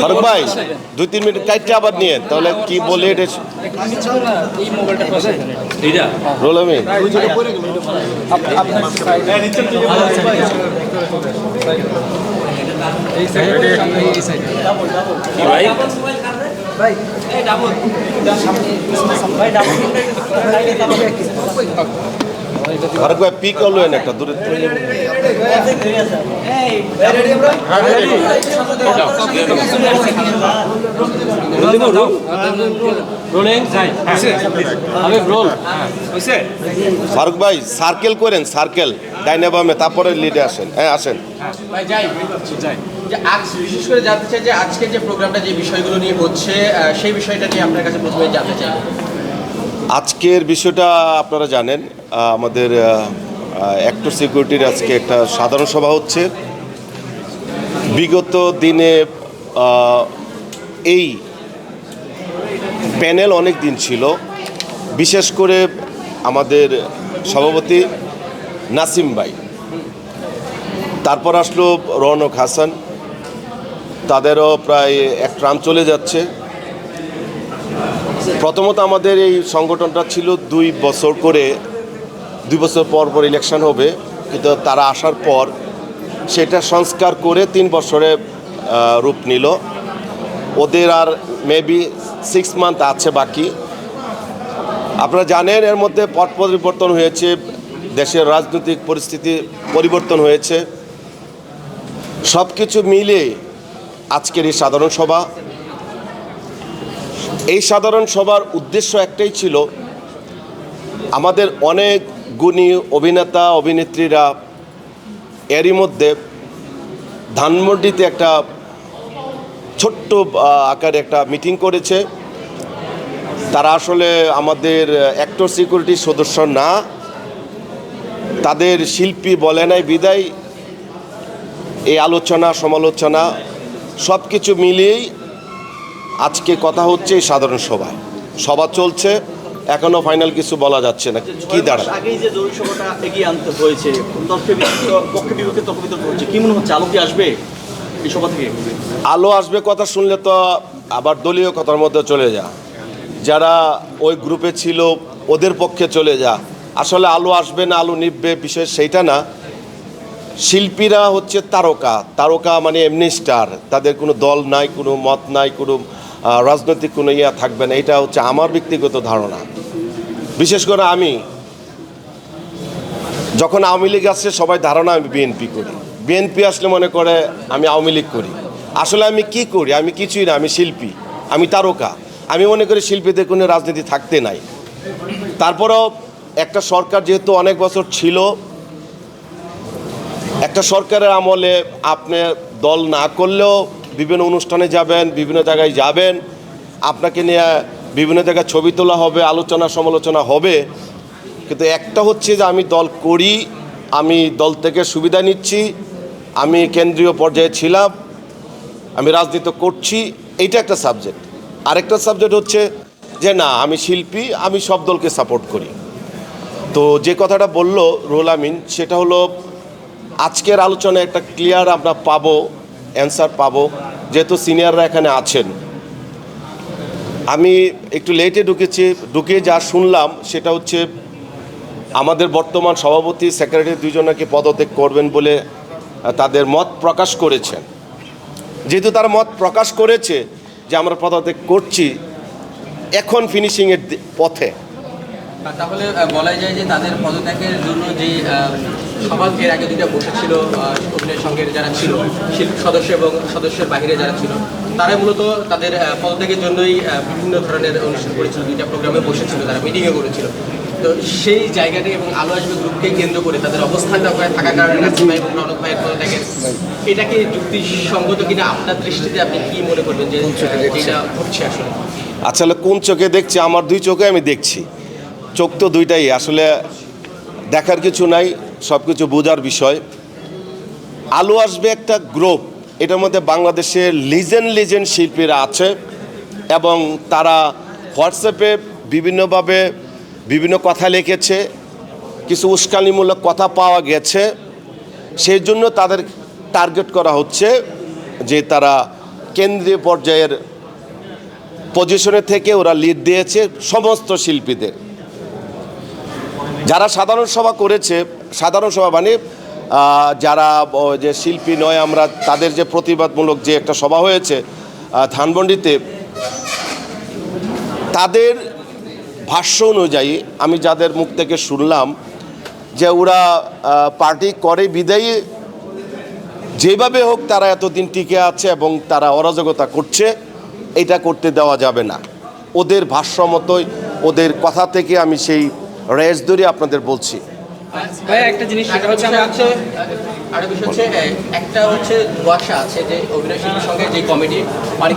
ফারুক ভাই দুই তিন মিনিট কাইটে আবার নিয়ে তাহলে কি বলে এটা? রোল আমি। ভাই? পিক হলো একটা, দূরে ফারুক ভাই সার্কেল করেন সার্কেল ডাইনে বামে তারপরে লিডে আসেন। হ্যাঁ আসেন। আজ, বিশেষ করে যে আজকে যে প্রোগ্রামটা যে বিষয়গুলো নিয়ে হচ্ছে সেই বিষয়টা নিয়ে আপনার কাছে প্রথমে জানতে চাই। আজকের বিষয়টা আপনারা জানেন আমাদের অ্যাক্টর সিকিউরিটির আজকে একটা সাধারণ সভা হচ্ছে। বিগত দিনে এই প্যানেল অনেক দিন ছিল। বিশেষ করে আমাদের সভাপতি নাসিম ভাই। তারপর আসলো রৌনক হাসান। তাদেরও প্রায় এক ট্রাম চলে যাচ্ছে। প্রথমত আমাদের এই সংগঠনটা ছিল দুই বছর করে, দুই বছর পর পর ইলেকশন হবে, কিন্তু তারা আসার পর সেটা সংস্কার করে তিন বছরে রূপ নিল। ওদের আর মেবি সিক্স মান্থ আছে বাকি। আপনারা জানেন, এর মধ্যে পট পরিবর্তন হয়েছে, দেশের রাজনৈতিক পরিস্থিতি পরিবর্তন হয়েছে। সব কিছু মিলে আজকের এই সাধারণ সভা এই সাধারণ সভার উদ্দেশ্য একটাই ছিল আমাদের অনেক গুণী অভিনেতা, অভিনেত্রীরা এরই মধ্যে ধানমন্ডিতে একটা ছোট্ট আকারে একটা মিটিং করেছে। তারা আসলে আমাদের অ্যাক্টর সিকিউরিটির সদস্য না। তাদের শিল্পী বলে নাই বিদায়। এই আলোচনা, সমালোচনা সব কিছু মিলিয়েই আজকে কথা হচ্ছে সাধারণ সভায়। সভা চলছে এখনও ফাইনাল কিছু বলা যাচ্ছে না। কি দাঁড়ায় আগেই যে জরুরি সভাটা এগিয়ে আনতে হয়েছে পক্ষে বিপক্ষে তর্ক বিতর্ক হচ্ছে কি মনে হচ্ছে? আলো কি আসবে এই সভা থেকে? আলো আসবে কথা শুনলে তো আবার দলীয় কথার মধ্যে চলে যা। যারা ওই গ্রুপে ছিল ওদের পক্ষে চলে যা। আসলে আলো আসবে না আলো নিববে বিষয় সেইটা না। শিল্পীরা হচ্ছে তারকা। তারকা মানে এমনি স্টার। তাদের কোনো দল নাই কোনো মত নাই কোনো রাজনৈতিক কোনো ইয়া থাকবে না, এটা হচ্ছে আমার ব্যক্তিগত ধারণা। বিশেষ করে আমি, যখন আওয়ামী লীগ আসছে, সবাই ধারণা আমি বিএনপি করি। বিএনপি আসলে মনে করে আমি আওয়ামী লীগ করি। আসলে আমি কি করি? আমি কিছুই না, আমি শিল্পী, আমি তারকা। আমি মনে করি শিল্পীদের কোনো রাজনীতি থাকতে নাই। তারপরেও একটা সরকার যেহেতু অনেক বছর ছিল, একটা সরকারের আমলে আপনি দল না করলেও বিভিন্ন অনুষ্ঠানে যাবেন, বিভিন্ন জায়গায় যাবেন। আপনাকে নিয়ে বিভিন্ন জায়গায় ছবি তোলা হবে, আলোচনা সমালোচনা হবে। কিন্তু একটা হচ্ছে যে আমি দল করি, আমি দল থেকে সুবিধা নিচ্ছি, আমি কেন্দ্রীয় পর্যায়ে ছিলাম, আমি রাজনীতি করছি, এইটা একটা সাবজেক্ট আরেকটা সাবজেক্ট হচ্ছে যে না, আমি শিল্পী, আমি সব দলকে সাপোর্ট করি। তো যে কথাটা বলল রুহুল আমিন, সেটা হলো আজকের আলোচনায় একটা ক্লিয়ার আমরা পাবো অ্যান্সার পাবো, যেহেতু সিনিয়ররা এখানে আছেন। আমি একটু লেটে ঢুকেছি, ঢুকে যা শুনলাম সেটা হচ্ছে আমাদের বর্তমান সভাপতি সেক্রেটারি দুজনকে পদত্যাগ করবেন বলে তাদের মত প্রকাশ করেছেন। যেহেতু তারা মত প্রকাশ করেছে যে আমরা পদত্যাগ করছি, এখন ফিনিশিংয়ের পথে। তাহলে বলাই যায় যে তাদের পদত্যাগের জন্য যে সভা এর আগে দুইটা বসেছিল আহ, অভিনয় সঙ্গের যারা ছিল শিল্পী সদস্য এবং সদস্যের বাইরে যারা ছিল তারা মূলত তাদের পদত্যাগের জন্যই বিভিন্ন ধরনের অনুষ্ঠান করেছিল দুইটা প্রোগ্রামে বসেছিল তারা মিটিংয়ে করেছিল। তো সেই জায়গাটি এবং আলো আসবে গ্রুপকে কেন্দ্র করে তাদের অবস্থানটা ওখানে থাকার কারণে নাসিম ভাই এবং রনক ভাইয়ের পদত্যাগের এটা কি যুক্তিসঙ্গত কিনা আপনার দৃষ্টিতে আপনি কি মনে করবেন যে যেটা ঘটছে আসলে? আসলে কোন চোখে দেখছি? আমার দুই চোখে আমি দেখছি। চোখ তো দুইটাই। আসলে দেখার কিছু নাই সব কিছু বোঝার বিষয়। আলো আসবে একটা গ্রুপ, এটার মধ্যে বাংলাদেশের লিজেন্ড লিজেন্ড শিল্পীরা আছে এবং তারা হোয়াটসঅ্যাপে বিভিন্নভাবে বিভিন্ন কথা লিখেছে, কিছু উস্কানিমূলক কথা পাওয়া গেছে। সেই জন্য তাদের টার্গেট করা হচ্ছে যে তারা কেন্দ্রীয় পর্যায়ের পজিশনে থেকে ওরা লিড দিয়েছে সমস্ত শিল্পীদের। যারা সাধারণ সভা করেছে সাধারণ সভা মানে যারা যে শিল্পী নয় আমরা, তাদের যে প্রতিবাদমূলক যে একটা সভা হয়েছে ধানমন্ডিতে, তাদের ভাষ্য অনুযায়ী, আমি যাদের মুখ থেকে শুনলাম, যে ওরা পার্টি করে বিদায়ী, যেভাবে হোক তারা এতদিন টিকে আছে এবং তারা অরাজকতা করছে, এটা করতে দেওয়া যাবে না। ওদের ভাষ্য মতোই, ওদের কথা থেকে আমি সেই রেস ধরে আপনাদের বলছি। ভাই একটা জিনিস সেটা হচ্ছে আমরা হচ্ছে আরেকটা বিষয় হচ্ছে একটা হচ্ছে কুয়াশা আছে যে অভিনয় শিল্পীর সঙ্গে যে কমেডি অনেকে